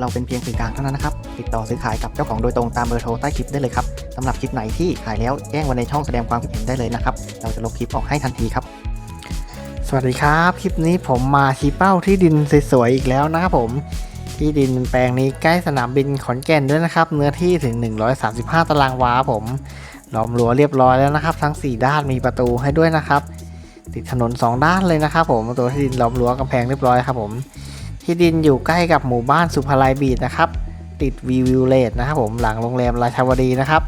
เราเป็นเพียงสื่อกลางเท่านั้นนะครับ ติดต่อซื้อขายกับเจ้าของโดยตรงตามเบอร์โทรใต้คลิปได้เลยครับสำหรับคลิปไหนที่ขายแล้วแจ้งไว้ในช่องแสดงความคิดเห็นได้เลยนะครับ เราจะลบคลิปออกให้ทันทีครับ สวัสดีครับ คลิปนี้ผมมาชี้เป้าที่ดินสวยๆอีกแล้วนะครับผม ที่ดินแปลงนี้ใกล้สนามบินขอนแก่นด้วยนะครับ เนื้อที่ถึง 135 ตารางวาผมล้อมรั้วเรียบร้อยแล้วนะครับ ทั้ง 4 ด้านมีประตูให้ด้วยนะครับ ติดถนน 2 ด้านเลยนะครับ ผมตัวที่ดินล้อมรั้วกำแพงเรียบร้อยครับผม ที่ดินอยู่ใกล้กับหมู่บ้านสุภาลัยบีดนะครับ ติดวีวิวเลดนะครับผมหลังโรงแรมราชาวดีนะครับ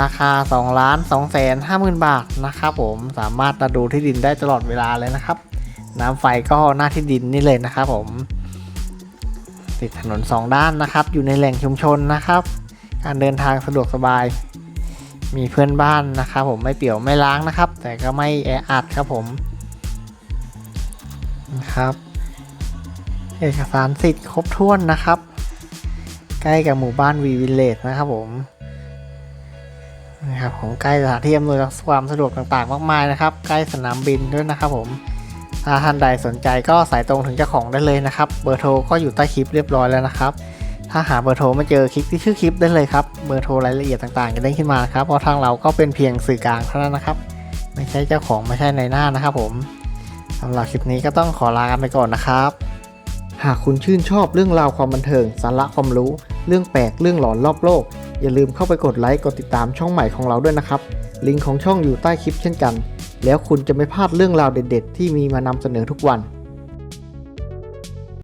ราคา2ล้าน2แสน5หมื่นบาทนะครับผมสามารถมาดูที่ดินได้ตลอดเวลาเลยนะครับ น้ำไฟก็หน้าที่ดินนี่เลยนะครับผมติดถนน 2 ด้านนะครับ อยู่ในแหล่งชุมชนนะครับ การเดินทางสะดวกสบาย มีเพื่อนบ้านนะครับ ผมไม่เปี่ยวไม่ล้างนะครับ แต่ก็ไม่แออัดครับผมนะครับ เอกสารสิทธิ์ครบถ้วนนะครับ ใกล้กับหมู่บ้านวีวิลเลจนะครับผมนะครับผมใกล้สถานที่อำนวยความสะดวกต่างๆ มากมายนะครับ ใกล้สนามบินด้วยนะครับผมถ้าท่านใดสนใจก็สายตรงถึงเจ้าของได้เลยนะครับ เบอร์โทรก็อยู่ใต้คลิปเรียบร้อยแล้วนะครับ ถ้าหาเบอร์โทรไม่เจอคลิกที่ชื่อคลิปได้เลยครับ เบอร์โทรรายละเอียดต่างๆจะได้ขึ้นมาครับ เพราะทางเราก็เป็นเพียงสื่อกลางเท่านั้นนะครับ ไม่ใช่เจ้าของไม่ใช่ในหน้านะครับผมสำหรับคลิปนี้ก็ต้องขอลากันไปก่อนนะครับ หากคุณชื่นชอบเรื่องราวความบันเทิง สาระความรู้ เรื่องแปลกเรื่องหลอนรอบโลก อย่าลืมเข้าไปกดไลค์กดติดตามช่องใหม่ของเราด้วยนะครับ ลิงก์ของช่องอยู่ใต้คลิปเช่นกัน แล้วคุณจะไม่พลาดเรื่องราวเด็ด ๆ ที่มีมานำเสนอทุกวัน